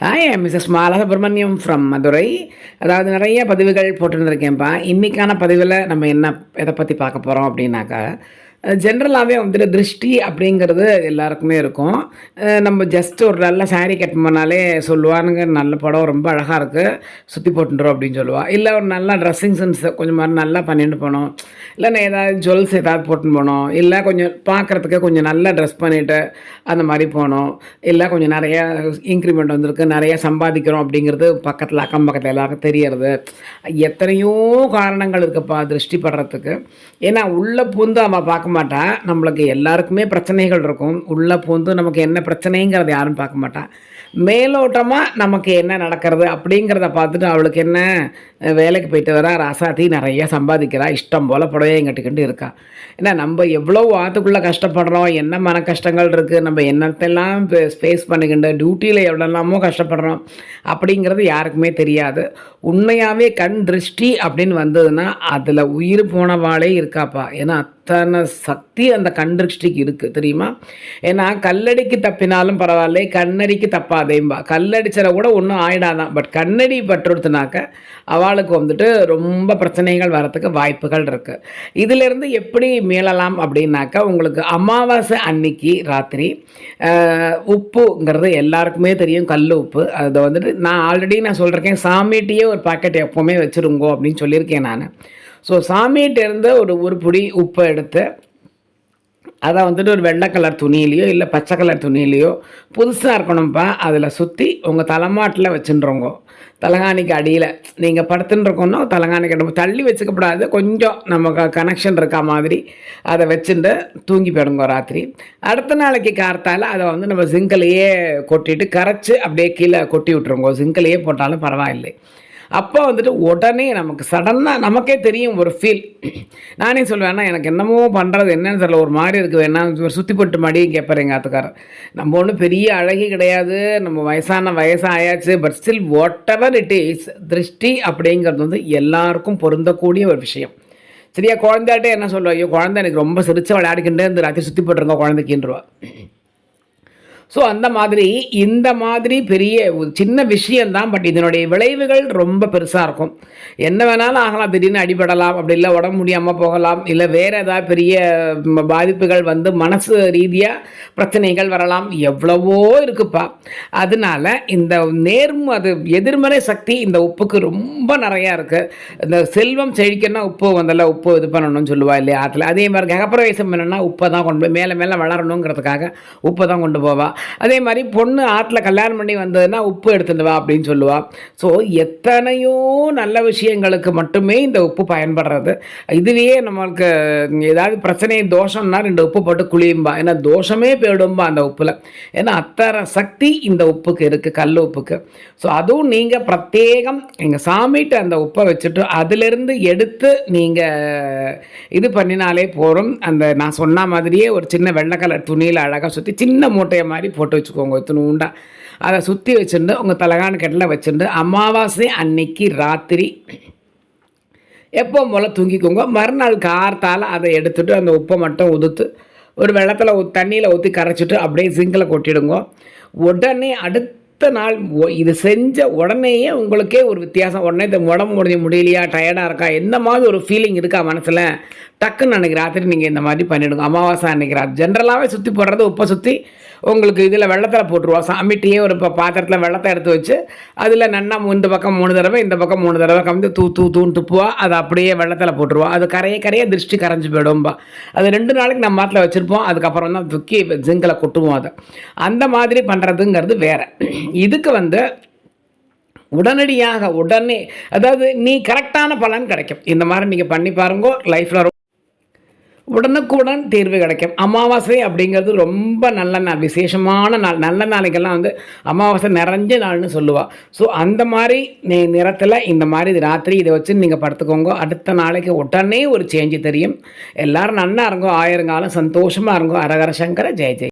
Hi Mrs Mala Subramaniam from Madurai அதாவது நிறைய பதிவுகள் போட்டுருந்துருக்கேன்ப்பா. இன்றைக்கான பதிவில் நம்ம என்ன எதை பற்றி பார்க்க போகிறோம் அப்படின்னாக்கா ஜென்ரலாகவே வந்துட்டு திருஷ்டி அப்படிங்கிறது எல்லாருக்குமே இருக்கும். நம்ம ஜஸ்ட் ஒரு நல்ல சாரீ கட்டணும்னாலே சொல்லுவானுங்க நல்ல படம் ரொம்ப அழகாக இருக்குது சுற்றி போட்டுருவோம் அப்படின்னு சொல்லுவாள் இல்லை ஒரு நல்ல ட்ரெஸ்ஸிங் சென்ஸ் கொஞ்சம் மாதிரி நல்லா பண்ணிட்டு போனோம் இல்லைன்னா ஏதாவது ஜுவல்ஸ் ஏதாவது போட்டுன்னு போனோம் இல்லை கொஞ்சம் பார்க்குறதுக்கு கொஞ்சம் நல்லா ட்ரெஸ் பண்ணிவிட்டு அந்த மாதிரி போனோம் இல்லை கொஞ்சம் நிறையா இன்க்ரிமெண்ட் வந்திருக்கு நிறையா சம்பாதிக்கிறோம் அப்படிங்கிறது பக்கத்தில் அக்கம் பக்கத்தில் எல்லாருக்கும் தெரியறது. எத்தனையோ காரணங்கள் இருக்குப்பா திருஷ்டி படுறதுக்கு. ஏன்னா உள்ளே பூந்து அவன் பார்க்க மாட்டா நம்மளுக்கு எல்லாருக்குமே பிரச்சனைகள் இருக்கும். உள்ளே பூந்து நமக்கு என்ன பிரச்சனைங்கிறத யாரும் பார்க்க மாட்டான் மேலோட்டமாக நமக்கு என்ன நடக்கிறது அப்படிங்கிறத பார்த்துட்டு அவளுக்கு என்ன வேலைக்கு போயிட்டு வரா. ராசாத்தி நிறைய சம்பாதிக்கிறா. இஷ்டம் போல் புடவையும் கட்டிக்கிட்டு இருக்கா. ஏன்னா நம்ம எவ்வளோ வாத்துக்குள்ளே கஷ்டப்படுறோம். என்ன மன கஷ்டங்கள் இருக்குது நம்ம என்னத்தெல்லாம் ஃபேஸ் பண்ணிக்கிண்டு டியூட்டியில் எவ்வளோலாமோ கஷ்டப்படுறோம். அப்படிங்கிறது யாருக்குமே தெரியாது. உண்மையாகவே கண் திருஷ்டி அப்படின்னு வந்ததுன்னா அதில் உயிர் போனவாளே இருக்காப்பா. ஏன்னா அத்தனை சக்தி அந்த கண் திருஷ்டிக்கு இருக்குது தெரியுமா? ஏன்னா கல்லடிக்கு தப்பினாலும் பரவாயில்ல கண்ணடிக்கு தப்பாதேம்பா. கல்லடிச்சரை கூட ஒன்றும் ஆயிடாதான். பட் கண்ணடி பட்டுடுத்துனாக்க அவளுக்கு வந்துட்டு ரொம்ப பிரச்சனைகள் வரத்துக்கு வாய்ப்புகள் இருக்குது இதிலிருந்து எப்படி மீளலாம் அப்படின்னாக்கா உங்களுக்கு அமாவாசை அன்னைக்கு ராத்திரி உப்புங்கிறது எல்லாருக்குமே தெரியும் கல் உப்பு. அதை வந்துட்டு நான் ஆல்ரெடி நான் சொல்கிறேன் சாமிட்டியே ஒரு பாக்கெட் எப்போவுமே வச்சுருங்கோ அப்படின்னு சொல்லியிருக்கேன் நான். ஸோ சாமிகிட்ட இருந்த ஒரு ஒரு புடி உப்பை எடுத்து அதை வந்துட்டு ஒரு வெள்ளை கலர் துணியிலையோ இல்லை பச்சை கலர் துணியிலையோ புதுசாக இருக்கணும்ப்பா அதில் சுற்றி உங்கள் தலைமாட்டில் வச்சுன்றோங்க தலகாணிக்கு அடியில். நீங்கள் படுத்துட்டுருக்கோன்னா தலகாணிக்கு நம்ம தள்ளி வச்சுக்கப்படாது. கொஞ்சம் நமக்கு கனெக்ஷன் இருக்கா மாதிரி அதை வச்சுட்டு தூங்கி போயிடுங்க ராத்திரி. அடுத்த நாளைக்கு கார்த்தால அதை வந்து நம்ம ஜிங்கலையே கொட்டிட்டு கரைச்சி அப்படியே கீழே கொட்டி விட்ருங்கோ சிங்கிலேயே போட்டாலும் பரவாயில்லை. அப்போ வந்துட்டு உடனே நமக்கு சடனாக நமக்கே தெரியும் ஒரு ஃபீல் நானே சொல்லுவேன்னா எனக்கு என்னமோ பண்ணுறது என்னன்னு தெரியல. ஒரு மாதிரி இருக்குது. வேணா ஒரு சுற்றி போட்டு மடியும் கேட்பார் எங்கள் ஆத்துக்காரர். நம்ம ஒன்றும் பெரிய அழகி கிடையாது. நம்ம வயசான வயசாயாச்சு. But still whatever it is திருஷ்டி அப்படிங்கிறது வந்து எல்லாருக்கும் பொருந்தக்கூடிய ஒரு விஷயம். சரியா குழந்தையாட்டே என்ன சொல்லுவா? ஐயோ குழந்தை எனக்கு ரொம்ப சிரிச்சு விளையாடிக்கிட்டே இந்த ராத்திரி சுற்றி போட்டுருங்க குழந்தைக்கின்றவா. ஸோ அந்த மாதிரி இந்த மாதிரி பெரிய ஒரு சின்ன விஷயந்தான் பட் இதனுடைய விளைவுகள் ரொம்ப பெருசாக இருக்கும். என்ன வேணாலும் ஆகலாம் திடீர்னு அடிபடலாம் அப்படி இல்லை உடம்பு முடியாமல் போகலாம் இல்லை வேறு ஏதாவது பெரிய பாதிப்புகள் வந்து மனசு ரீதியாக பிரச்சனைகள் வரலாம் எவ்வளவோ இருக்குப்பா. அதனால இந்த நேர்ம அது எதிர்மறை சக்தி இந்த உப்புக்கு ரொம்ப நிறையா இருக்குது இந்த செல்வம் செழிக்கணும்னா உப்பு வந்தல உப்பு இது பண்ணணும்னு சொல்லுவா இல்லையா ஆற்றுல அதே மாதிரி ககப்பிரவேசம் என்னன்னா உப்பை தான் கொண்டு போய் மேலே மேலே வளரணுங்கிறதுக்காக உப்பை தான் கொண்டு போவாள் அதே மாதிரி பொண்ணு ஆற்றுல கல்யாணம் பண்ணி வந்ததுன்னா உப்பு எடுத்துட்டு வா அப்படின்னு சொல்லுவா. ஸோ எத்தனையோ நல்ல விஷயங்களுக்கு மட்டுமே இந்த உப்பு பயன்படுறது. இதுவே நம்மளுக்கு ஏதாவது பிரச்சனை தோஷம்னா ரெண்டு உப்பு போட்டு குளியும்பா. ஏன்னா தோஷமே போயிடும்பா அந்த உப்பில். ஏன்னா அத்தனை சக்தி இந்த உப்புக்கு இருக்குது கல் உப்புக்கு. ஸோ அதுவும் நீங்கள் பிரத்யேகம் எங்கள் சாமிகிட்ட அந்த உப்பை வச்சுட்டு அதிலிருந்து எடுத்து நீங்கள் இது பண்ணினாலே போகிறோம் அந்த நான் சொன்ன மாதிரியே ஒரு சின்ன வெள்ளை கலர் துணியில் அழகாக சுற்றி சின்ன மூட்டையை மாதிரி போட்டு வச்சுக்கோங்க இத்தனை உண்டா அதை சுற்றி வச்சுட்டு உங்கள் தலகான கட்டில் வச்சுட்டு அமாவாசை அன்னைக்கு ராத்திரி எப்போ போல் தூங்கிக்கோங்க. மறுநாள் கார்த்தால் அதை எடுத்துட்டு அந்த உப்பை மட்டும் உதுத்து ஒரு வெள்ளத்தில் தண்ணியில் ஊற்றி கரைச்சிட்டு அப்படியே சிங்கில் கொட்டிடுங்க. உடனே அடுத்த நாள் இது செஞ்ச உடனேயே உங்களுக்கே ஒரு வித்தியாசம். உடனே இந்த உடம்பு முடிஞ்ச முடியலையா டயர்டாக இருக்கா எந்த மாதிரி ஒரு ஃபீலிங் இருக்கா மனசில்? டக்குன்னு அன்றைக்கி ராத்திரி நீங்கள் இந்த மாதிரி பண்ணிவிடுங்க அமாவாசை அன்றைக்கி ராத்திரி ஜென்ரலாகவே சுற்றி போடுறது உப்பை சுற்றி உங்களுக்கு இதில் வெள்ளத்தில் போட்டுருவோம். சாமிட்டியே ஒரு இப்போ பாத்திரத்தில் வெள்ளத்தை எடுத்து வச்சு அதில் நன்னா இந்த பக்கம் மூணு தடவை இந்த பக்கம் மூணு தடவை கம்மி தூ தூ தூண் துப்புவா அது அப்படியே வெள்ளத்தில் போட்டுருவோம். அது கரைய கரைய திருஷ்டி கரைஞ்சு போயிடும்பா அது ரெண்டு நாளைக்கு நம்ம மாட்டில் வச்சுருப்போம். அதுக்கப்புறம் தான் துக்கி ஜிங்கில் கொட்டுவோம் அதை. அந்த மாதிரி பண்ணுறதுங்கிறது வேறு. இதுக்கு வந்து உடனடியாக உடனே அதாவது நீ கரெக்டான பலன் கிடைக்கும். இந்த மாதிரி நீங்கள் பண்ணி பாருங்க லைஃப்பில் உடனுக்குடன் தீர்வு கிடைக்கும். அமாவாசை அப்படிங்கிறது ரொம்ப நல்ல நாள் விசேஷமான நாள். நல்ல நாளைக்கெல்லாம் வந்து அமாவாசை நிறைஞ்ச நாள்னு சொல்லுவாள் ஸோ அந்த மாதிரி நி நிறத்தில் இந்த மாதிரி இது ராத்திரி இதை வச்சு நீங்கள் படுத்துக்கோங்க. அடுத்த நாளைக்கு உடனே ஒரு சேஞ்சு தெரியும். எல்லாரும் நல்லா இருங்கோ ஆயிரங்காலம் சந்தோஷமாக இருங்கோ. அரகர சங்கர ஜெய ஜெய்.